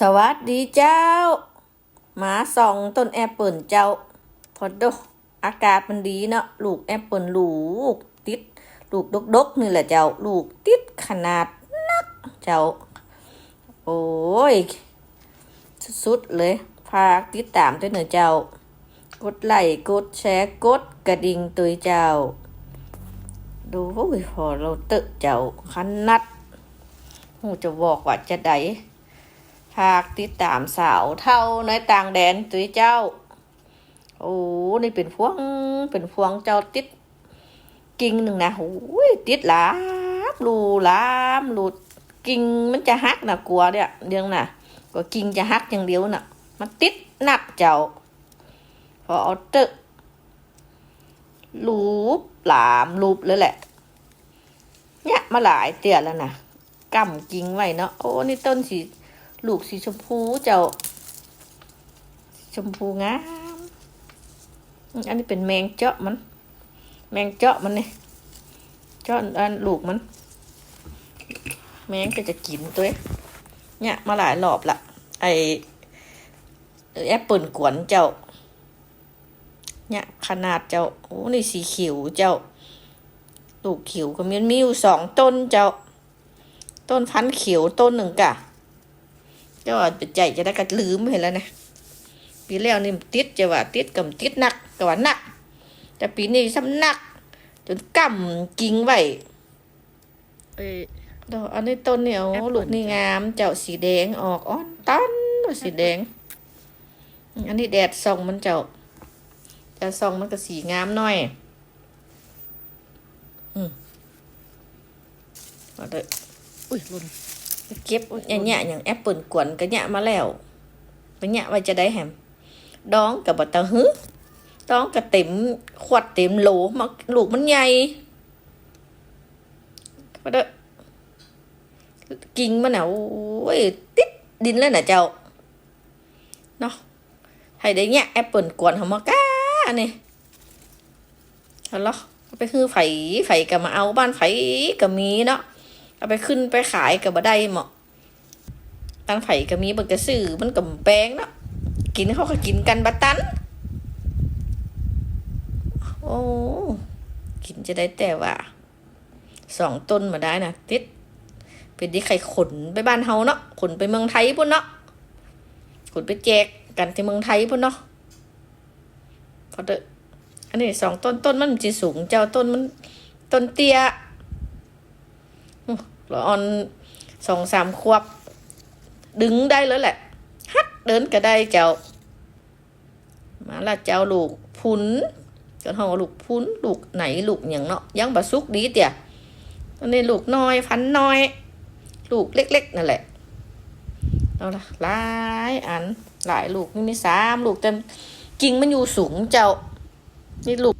สวัสดีเจ้า หมาส่องต้นแอปเปิลเจ้า พอดอากาศมันดีเนาะลูกแอปเปิลลูกติด ลูกดกๆนี่แหละเจ้า ลูกติดขนาดนักเจ้า โอ้ย สุดๆเลยฝากติดตามด้วยเนอะเจ้า กดไลค์กดแชร์กดกระดิ่งตัวเจ้า ดูโอ้ยพอเราเตะเจ้าคันนัดหูจะบอกว่าจะได้ ฝากติดตามสาวเท่าในต่างแดนตัวเจ้า โอ้นี่เป็นพวงเป็นพวงเจ้าติดกิ่งหนึ่งนะโอ้ยติดหลามรูหลามรูกิ่งมันจะหักนะกลัวเนี่ยเรื่องน่ะก็กิ่งจะหักอย่างเดียวน่ะ มันติดหนักเจ้า พอเอาเตอะลูบหลามลูบเลยแหละ เนี่ยมาหลายเตี่ยแล้วนะกำกิ่งไว้เนาะโอ้นี่ต้นสี ลูกสีชมพูเจ้าชมพูงาม อันนี้เป็นแมงเจาะมัน แมงเจาะมันเนี่ยเจาะอันลูกมัน แมงก็จะกินตัวเนี่ยมาหลายรอบละไอแอปเปิลกวนเจ้า เนี่ยขนาดเจ้า โอ้นี่สีเขียวเจ้า ลูกเขียวก็มีมีอยู่สองต้นเจ้า ต้นพันเขียวต้นหนึ่งกะ จ้าไปใจจะได้กัดลืมเห็นแล้วนะปีแล้วนี่มันติดจะว่าติดกับติดหนักกับว่าหนัก แต่ปีนี้ซ้ำหนัก จนกำกิ่งไว้เอ้ยดอกอันนี้ต้นเนี่ยโอ้แอปเปิ้ลลูกนี่งาม เจ้าสีแดงออกอ่อนต้นว่าสีแดง อันนี้แดดส่องมันเจ้าแต่ส่องมันก็สีงามหน่อย อืมเอาเด้ออุ้ยหล่นไป เก็บเนี่ยเนี่ยอย่างแอปเปิลกวนก็เนี่ยมาแล้วไปเนี่ยไว้จะได้แฮมดองกับบัตเตอร์ฮึดองกับเต็มขวดเต็มโหลมาลูกมันใหญ่มาเด้กิ่งมันน่ะโอ้ยติดดินเลยนะเจ้าเนาะให้ได้เนี่ยแอปเปิลกวนเขามาก้านี่เอาล่ะไปคือไฝไฝก็มาเอาบ้านไฝก็มีเนาะ เอาไปขึ้นไปขายกับบ่ได้เหมาะตันไผ่ก็มีบักกระสือมันกับแปลงเนาะกินเขาก็กินกันบัตัน โอ้กินจะได้แต่ว่าสองต้นมาได้นะติดเป็นที่ใครขนไปบ้านเฮาเนาะขนไปเมืองไทยพุ่นเนาะขนไปแจกกันที่เมืองไทยพุ่นเนาะพอเด้ออันนี้สองต้นต้นมันจะสูง เจ้าต้นมันต้นเตี้ย ละออนสองสามขวบ ดึงได้แล้วแหละ ฮัดเดินก็ได้เจ้า มาละเจ้าลูกพุนจนห้องว่าลูกพุนลูกไหนลูกอย่างเนาะยังบะซุกดีเตี่ยตอนนี้ลูกน้อยพันน้อย ลูกเล็กๆนั่นแหละเอาละหลายอันหลายลูกนี่มีสามลูกแต่กิ่งมันอยู่สูงเจ้านี่ลูก